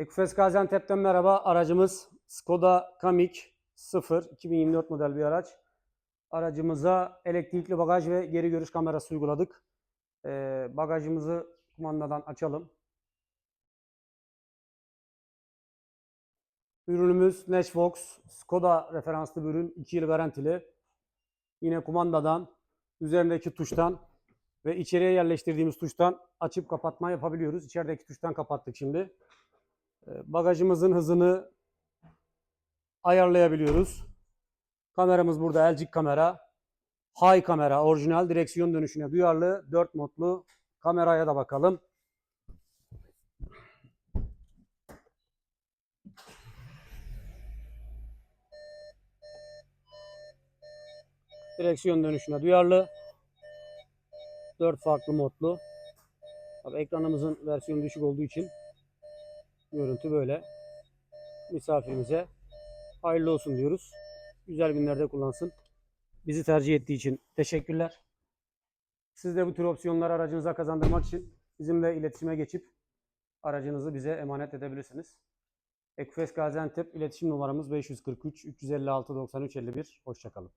Ekufes Gaziantep'ten merhaba. Aracımız Skoda Kamiq 0 2024 model bir araç. Aracımıza elektrikli bagaj ve geri görüş kamerası uyguladık. Ee, bagajımızı kumandadan açalım. Ürünümüz Nashvox Skoda referanslı bir ürün. 2 yıl garantili. Yine kumandadan, üzerindeki tuştan ve içeriye yerleştirdiğimiz tuştan açıp kapatma yapabiliyoruz. İçerideki tuştan kapattık şimdi. Ee, Bagajımızın hızını ayarlayabiliyoruz. Kameramız burada LG kamera. High kamera, orijinal direksiyon dönüşüne duyarlı 4 modlu kameraya da bakalım. Direksiyon dönüşüne duyarlı. 4 farklı modlu. Tabii ekranımızın versiyonu düşük olduğu için görüntü böyle. Misafirimize hayırlı olsun diyoruz. Güzel günlerde kullansın. Bizi tercih ettiği için teşekkürler. Siz de bu tür opsiyonları aracınıza kazandırmak için bizimle iletişime geçip aracınızı bize emanet edebilirsiniz. Ekufes Gaziantep iletişim numaramız 543 356 93 51. Hoşçakalın.